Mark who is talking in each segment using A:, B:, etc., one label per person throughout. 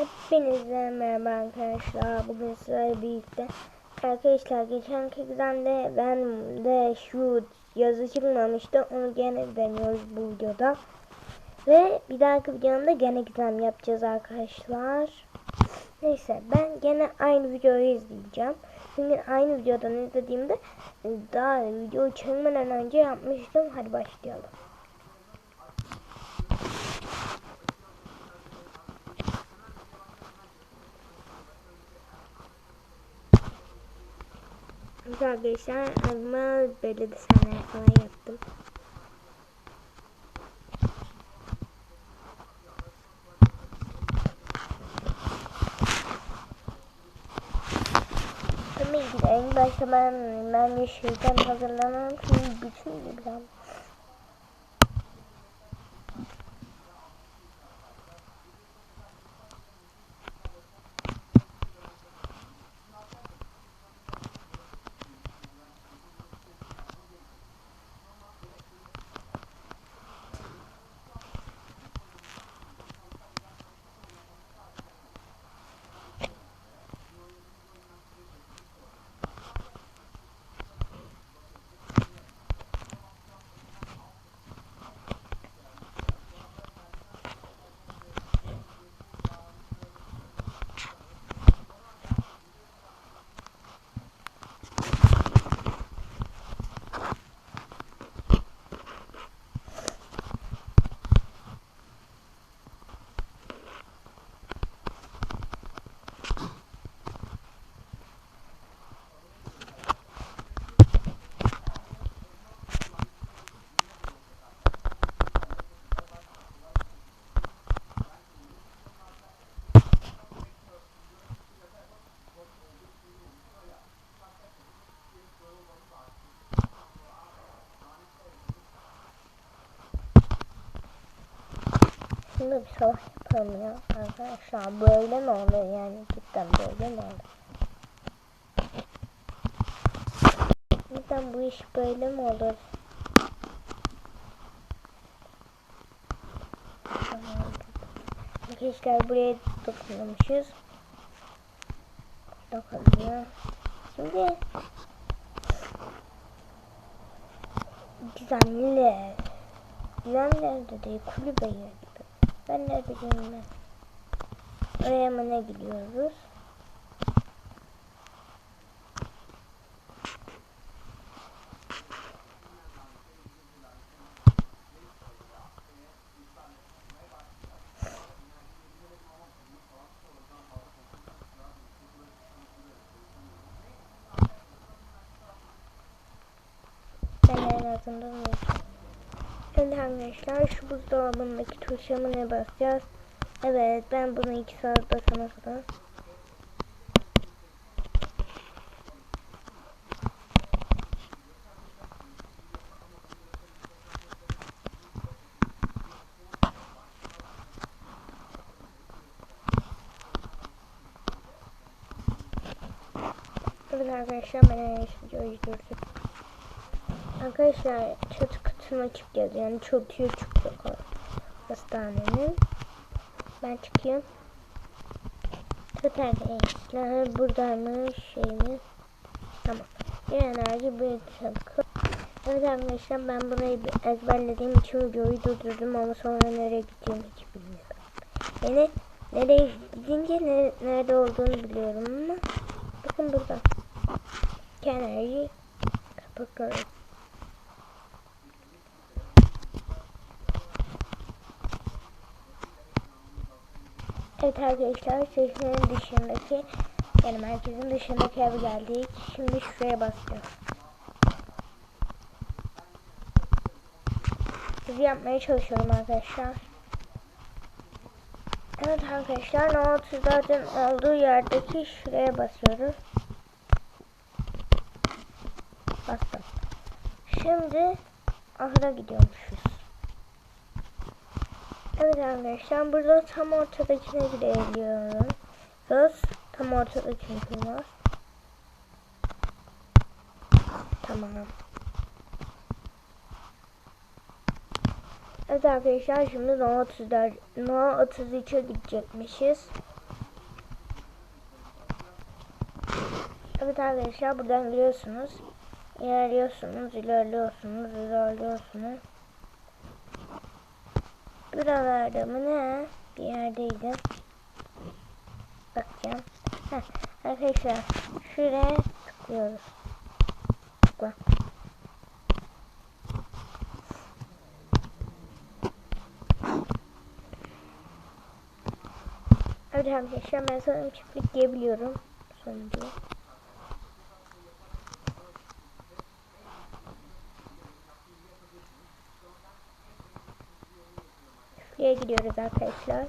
A: Hepinize merhaba arkadaşlar. Bugün sizlerle birlikte arkadaşlar geçen de ben de şu yazı çıkmamıştı. Onu gene deniyoruz bu videoda. Ve bir dahaki videomda gene gizem yapacağız arkadaşlar. Neyse ben gene aynı videoyu izleyeceğim. Çünkü aynı videodan izlediğimde daha video çekmeden önce yapmıştım. Hadi başlayalım. Evet arkadaşlar ama böyle de sahneler falan yaptım. Tabii ki en başta ben, ben bir şeyden hazırlamam çünkü bütün gibi Şimdi bir savaş yapalım ya arkadaşlar. Böyle mi oluyor yani cidden böyle mi oluyor? Cidden bu iş böyle mi olur? Arkadaşlar buraya dokunuyormuşuz. Dokunuyor. Şimdi gizemli gizemlerde değil kulübe yer gibi. Ben ne bileyim ben. Oraya mı ne gidiyoruz? Azından yok. Evet arkadaşlar şu buzdolabındaki tuşa mı ne basacağız? Evet ben bunu iki saat basana kadar. Evet arkadaşlar ben en videoyu durdum. Arkadaşlar çatı kısmı açık yazıyor. Yani çatıya çıkıyor hastanenin. Ben çıkayım. Evet arkadaşlar buradaymış şeyimiz. Tamam. Bir enerji bir çabuk. Evet arkadaşlar ben burayı bir ezberlediğim için videoyu durdurdum ama sonra nereye gideceğimi hiç bilmiyorum. Yani nereye gidince ne, nerede olduğunu biliyorum ama bakın burada. Enerji kapatıyorum. Evet arkadaşlar şehrin dışındaki yani merkezin dışındaki eve geldik. Şimdi şuraya basacağız. Sizi yapmaya çalışıyorum arkadaşlar. Evet arkadaşlar No 34'ün olduğu yerdeki şuraya basıyoruz. Bastım. Şimdi ahıra gidiyormuşuz. Evet arkadaşlar burada tam ortadakine gidebiliyorum. Göz tam ortada çünkü var. Tamam. Evet arkadaşlar şimdi No 34 No 33'e gidecekmişiz. Evet arkadaşlar buradan giriyorsunuz. İlerliyorsunuz, ilerliyorsunuz, ilerliyorsunuz. Buralarda mı ne? Bir yerdeydim. Bakacağım. Heh, arkadaşlar şuraya tıklıyoruz. Tıkla. Evet arkadaşlar ben sanırım çiftlik diyebiliyorum. Sonuncu. Çiftliğe gidiyoruz arkadaşlar.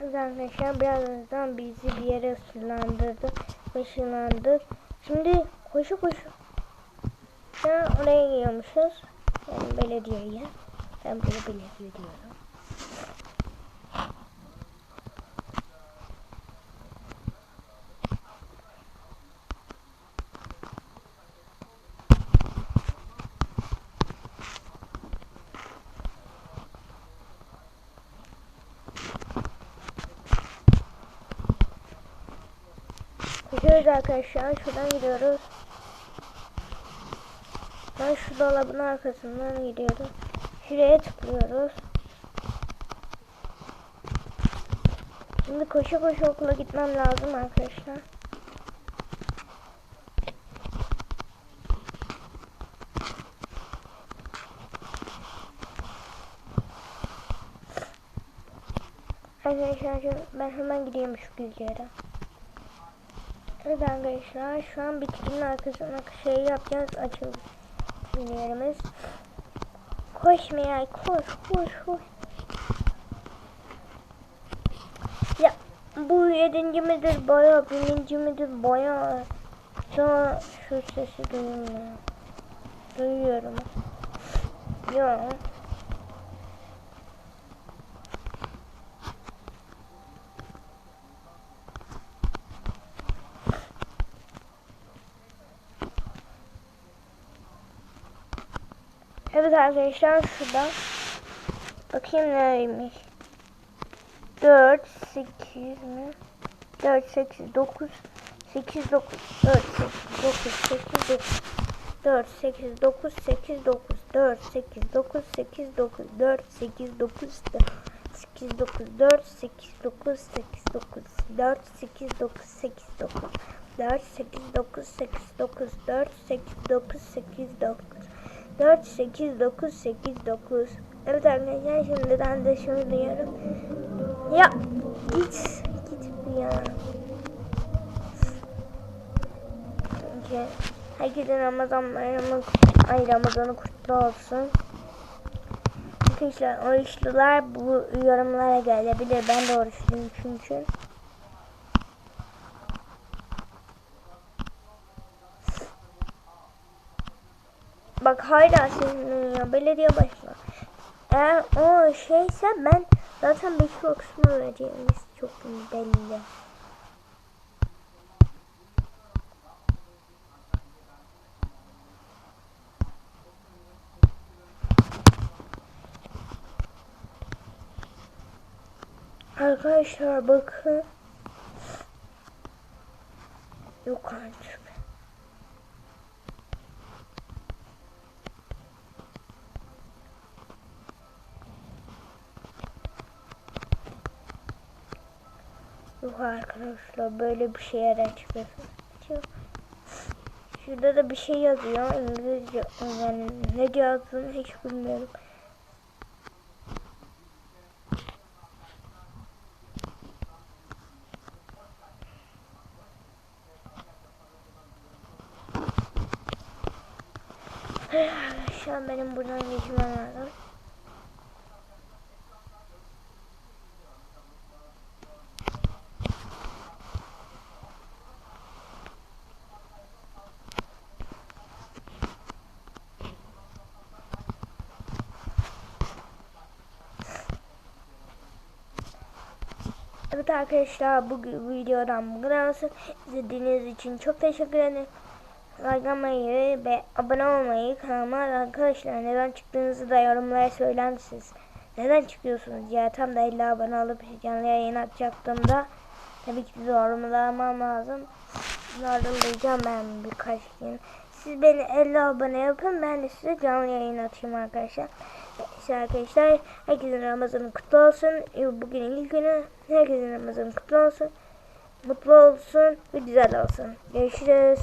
A: Arkadaşlar birazdan bizi bir yere ışınlandırdı. Işınlandık. Şimdi koşu koşu. Ya oraya gidiyormuşuz. Yani belediyeye. Ben bunu belediye diyorum. Koşuyoruz arkadaşlar. Şuradan gidiyoruz. Ben şu dolabın arkasından gidiyorum. Şuraya tıklıyoruz. Şimdi koşu koşu okula gitmem lazım arkadaşlar. Arkadaşlar ben hemen gideyim şu bilgiye. Evet arkadaşlar şu an bitkinin arkasına şey yapacağız açıl yerimiz. Koş Miyay koş koş koş. Ya bu yedinci midir baya birinci midir baya an şu sesi duyuyorum. Duyuyorum. Ya. Evet arkadaşlar şurada. Bakayım neymiş. 4, 8 mi? 4, 8, 9. 8, 9, 4, 8, 9, 8, 9. 4, 8, 9, 8, 9. 4, 8, 9, 8, 9. 4, 8, 9, 8, 9, 4, 8, 9, 8, 9. 4, 8, 9, 8, 9. 4, 8, 9, 8, 9. 4, 8, 9, 8, 9. Evet arkadaşlar şimdiden de şunu diyorum. Ya git git bir ya. Çünkü herkesin Ramazan bayramı ay Ramazanı kutlu olsun. Arkadaşlar oruçlular bu yorumlara gelebilir. Ben de oruçluyum çünkü. Bak hala sinirleniyor. Belediye başkanı. Eğer o şeyse ben zaten Bekir Okus'unu vereceğimiz çok belli. Arkadaşlar bakın. Yok artık. Yok arkadaşlar böyle bir şey çıkıyorsun. Şurada da bir şey yazıyor İngilizce yani ne yazdığını hiç bilmiyorum. Şu an benim buradan geçmem lazım. Evet arkadaşlar bu videodan bu kadar olsun. İzlediğiniz için çok teşekkür ederim. Like ve abone olmayı kanalıma arkadaşlar neden çıktığınızı da yorumlara söyler misiniz? Neden çıkıyorsunuz ya tam da 50 abone olup canlı yayın açacaktım da tabii ki yorumlamam lazım. Yorumlayacağım ben birkaç gün. Siz beni 50 abone yapın ben de size canlı yayın açayım arkadaşlar. İşte arkadaşlar herkesin Ramazanı kutlu olsun. Bugün ilk günü herkesin Ramazanı kutlu olsun. Mutlu olsun ve güzel olsun. Görüşürüz.